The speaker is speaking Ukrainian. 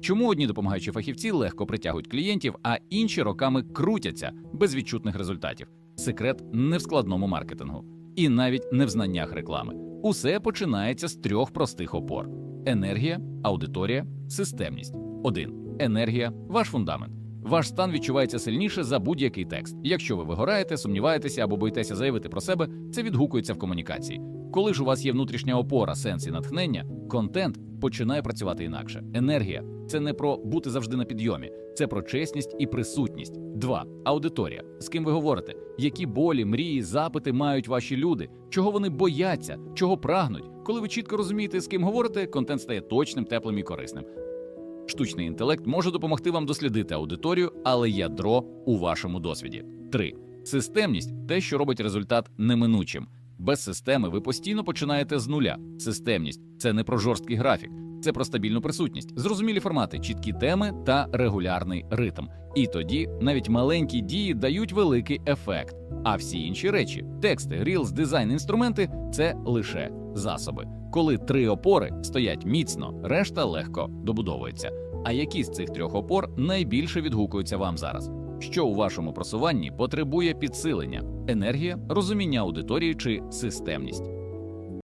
Чому одні допомагаючі фахівці легко притягують клієнтів, а інші роками крутяться без відчутних результатів? Секрет не в складному маркетингу і навіть не в знаннях реклами. Усе починається з трьох простих опор: енергія, аудиторія, системність. 1. Енергія ваш фундамент. Ваш стан відчувається сильніше за будь-який текст. Якщо ви вигораєте, сумніваєтеся або боїтеся заявити про себе, це відгукується в комунікації. Коли ж у вас є внутрішня опора, сенс і натхнення, контент починає працювати інакше. Енергія це не про бути завжди на підйомі, це про чесність і присутність. 2. Аудиторія. З ким ви говорите? Які болі, мрії, запити мають ваші люди? Чого вони бояться, чого прагнуть? Коли ви чітко розумієте, з ким говорите, контент стає точним, теплим і корисним. Штучний інтелект може допомогти вам дослідити аудиторію, але ядро у вашому досвіді. 3. Системність те, що робить результат неминучим. Без системи ви постійно починаєте з нуля. Системність це не про жорсткий графік, це про стабільну присутність, зрозумілі формати, чіткі теми та регулярний ритм. І тоді навіть маленькі дії дають великий ефект. А всі інші речі тексти, рілз, дизайн, інструменти це лише засоби. Коли три опори стоять міцно, решта легко добудовується. А які з цих трьох опор найбільше відгукуються вам зараз? Що у вашому просуванні потребує підсилення: енергія, розуміння аудиторії чи системність?